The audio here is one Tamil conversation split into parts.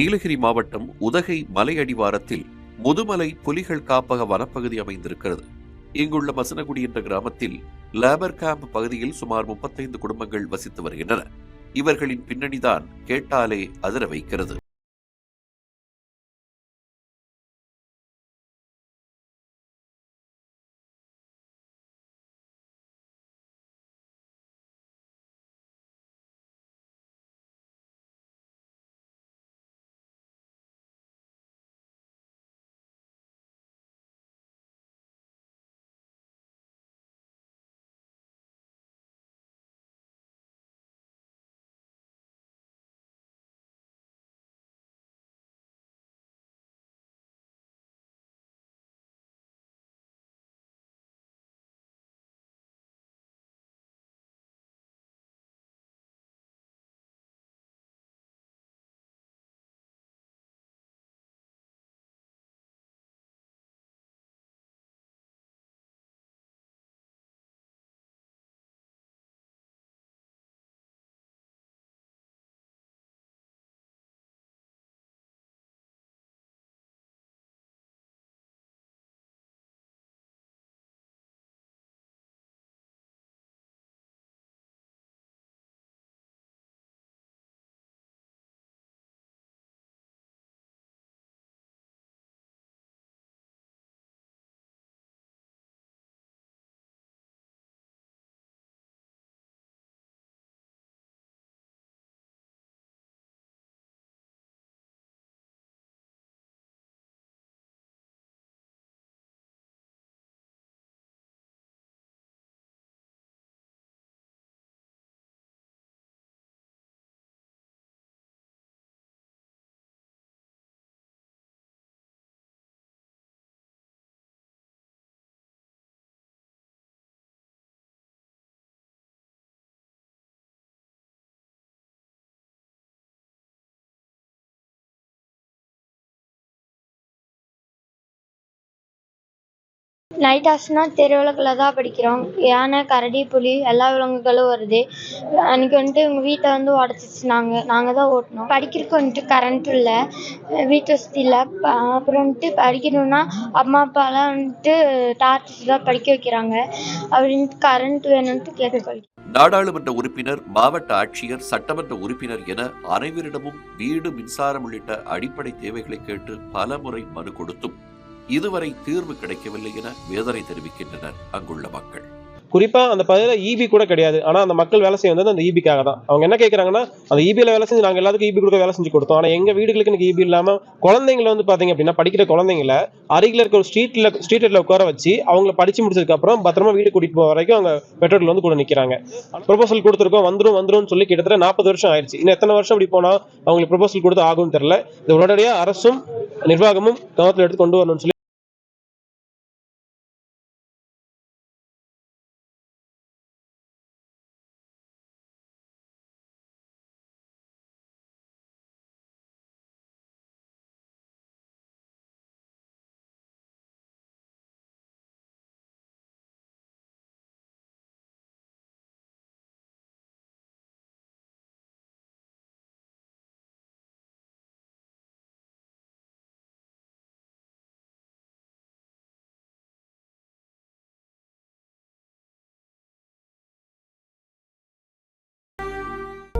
நீலகிரி மாவட்டம் உதகை மலை அடிவாரத்தில் முதுமலை புலிகள் காப்பக வனப்பகுதி அமைந்திருக்கிறது. இங்குள்ள மசனகுடி என்ற கிராமத்தில் லேபர் கேம்ப் பகுதியில் சுமார் முப்பத்தைந்து குடும்பங்கள் வசித்து வருகின்றன இவர்களின் பின்னணிதான் கேட்டாலே அதிர வைக்கிறது. நைட் ஆச்சுன்னா தெருவிளக்கில் தான் படிக்கிறோம். யானை கரடி புலி எல்லா விலங்குகளும் வருது. அன்றைக்கி வந்துட்டு எங்கள் வீட்டை வந்து உடச்சிச்சு நாங்கள் நாங்கள் தான் ஓட்டினோம் படிக்கிறதுக்கு வந்துட்டு கரண்ட் இல்லை. வீட்டு வசதி இல்லை. அப்புறம் வந்துட்டு படிக்கணுன்னா அம்மா அப்பாலாம் வந்துட்டு டார்ச் தான் படிக்க வைக்கிறாங்க. அப்படின்ட்டு கரண்ட் வேணும்ன்ட்டு கேட்டுக்கொள்கிறேன் நாடாளுமன்ற உறுப்பினர் மாவட்ட ஆட்சியர் சட்டமன்ற உறுப்பினர் என அனைவரிடமும் வீடு மின்சாரம் உள்ளிட்ட அடிப்படை தேவைகளை கேட்டு பலமுறை மனு கொடுத்தும். இதுவரை தீர்வு கிடைக்கவில்லை என வேதனை தெரிவிக்கின்றனர் அங்குள்ள மக்கள். குறிப்பா அந்த பகுதியில் ஈபி கூட கிடையாது. ஆனா அந்த மக்கள் வேலை செய்ய வந்தது அந்த இபிக்காக தான். அவங்க என்ன கேட்கறாங்கன்னா அந்த ஈபியில் வேலை செஞ்சு நாங்க எல்லாத்துக்கும் இபி கொடுக்க வேலை செஞ்சு கொடுத்தோம். ஆனா எங்க வீடுகளுக்கு எனக்கு இபி இல்லாம குழந்தைங்களை வந்து பாத்தீங்க அப்படின்னா படிக்கிற குழந்தைங்கள அருகில் இருக்க ஒரு ஸ்ட்ரீட்ல ஸ்ட்ரீட்ல உட்கார வச்சு அவங்கள படிச்சு முடிச்சதுக்கு அப்புறம் பத்திரமா வீடு கூட்டிட்டு போக வரைக்கும் அவங்க பெற்றோர்கள் வந்து கூட நிக்கிறாங்க. ப்ரொபோசல் கொடுத்துருக்கோம் வந்துரும் வந்துரும் சொல்லி கிட்டத்தட்ட நாற்பது வருஷம் ஆயிடுச்சு. இன்னும் எத்தனை வருஷம் இப்படி போனா அவங்களுக்கு ப்ரொபோசல் கொடுத்து ஆகும்னு தெரியல. இது உடனடியாக அரசும் நிர்வாகமும் கவனத்தில் எடுத்து கொண்டு வரணும்னு சொல்லி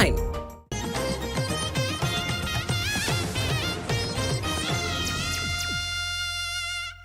time.